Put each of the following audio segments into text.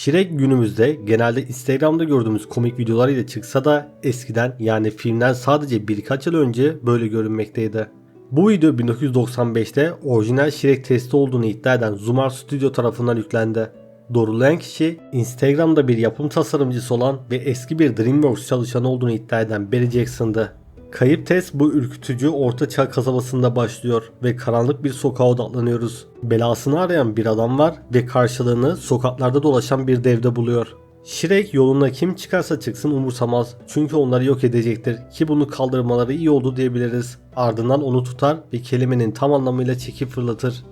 Shrek günümüzde genelde Instagram'da gördüğümüz komik videolarıyla çıksa da eskiden yani filmden sadece birkaç yıl önce böyle görünmekteydi. Bu video 1995'te orijinal Shrek testi olduğunu iddia eden Zumar Studio tarafından yüklendi. Doğrulayan kişi Instagram'da bir yapım tasarımcısı olan ve eski bir DreamWorks çalışanı olduğunu iddia eden Barry Jackson'dı. Kayıp test bu ürkütücü orta çağ kasabasında başlıyor ve karanlık bir sokağa odaklanıyoruz. Belasını arayan bir adam var ve karşılığını sokaklarda dolaşan bir devde buluyor. Shrek yoluna kim çıkarsa çıksın umursamaz çünkü onları yok edecektir ki bunu kaldırmaları iyi oldu diyebiliriz. Ardından onu tutar ve kelimenin tam anlamıyla çekip fırlatır.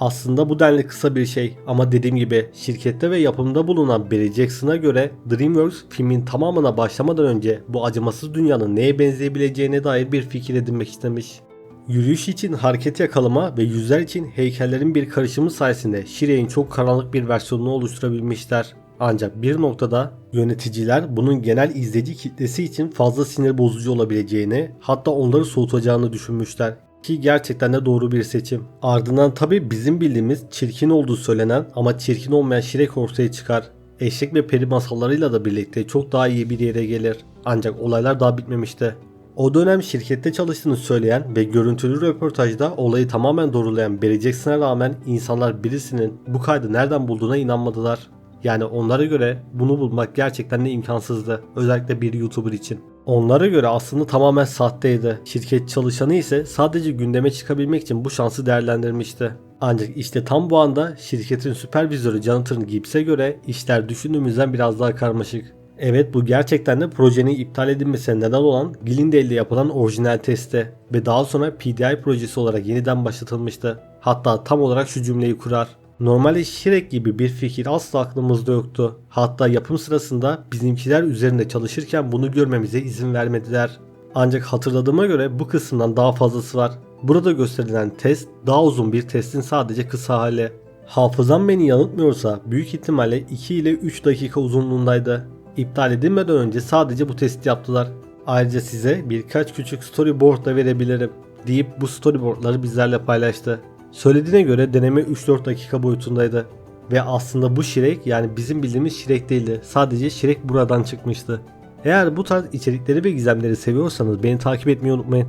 Aslında bu denli kısa bir şey ama dediğim gibi şirkette ve yapımda bulunan Barry Jackson'a göre DreamWorks filmin tamamına başlamadan önce bu acımasız dünyanın neye benzeyebileceğine dair bir fikir edinmek istemiş. Yürüyüş için hareket yakalama ve yüzler için heykellerin bir karışımı sayesinde Shrek'in çok karanlık bir versiyonunu oluşturabilmişler. Ancak bir noktada yöneticiler bunun genel izleyici kitlesi için fazla sinir bozucu olabileceğini hatta onları soğutacağını düşünmüşler. Ki gerçekten de doğru bir seçim. Ardından tabi bizim bildiğimiz çirkin olduğu söylenen ama çirkin olmayan Shrek ortaya çıkar. Eşek ve peri masallarıyla da birlikte çok daha iyi bir yere gelir. Ancak olaylar daha bitmemişti. O dönem şirkette çalıştığını söyleyen ve görüntülü röportajda olayı tamamen doğrulayan Barry Jackson'a rağmen insanlar birisinin bu kaydı nereden bulduğuna inanmadılar. Yani onlara göre bunu bulmak gerçekten de imkansızdı. Özellikle bir YouTuber için. Onlara göre aslında tamamen sahteydi. Şirket çalışanı ise sadece gündeme çıkabilmek için bu şansı değerlendirmişti. Ancak işte tam bu anda şirketin süpervizörü Jonathan Gibbs'e göre işler düşündüğümüzden biraz daha karmaşık. Evet bu gerçekten de projenin iptal edilmesine neden olan Glendale'de yapılan orijinal testi ve daha sonra PDI projesi olarak yeniden başlatılmıştı. Hatta tam olarak şu cümleyi kurar. Normalde Shrek gibi bir fikir asla aklımızda yoktu. Hatta yapım sırasında bizimkiler üzerinde çalışırken bunu görmemize izin vermediler. Ancak hatırladığıma göre bu kısımdan daha fazlası var. Burada gösterilen test daha uzun bir testin sadece kısa hali. Hafızam beni yanıltmıyorsa büyük ihtimalle 2 ile 3 dakika uzunluğundaydı. İptal edilmeden önce sadece bu testi yaptılar. Ayrıca size birkaç küçük storyboard da verebilirim deyip bu storyboardları bizlerle paylaştı. Söylediğine göre deneme 3-4 dakika boyutundaydı. Ve aslında bu Shrek yani bizim bildiğimiz Shrek değildi. Sadece Shrek buradan çıkmıştı. Eğer bu tarz içerikleri ve gizemleri seviyorsanız beni takip etmeyi unutmayın.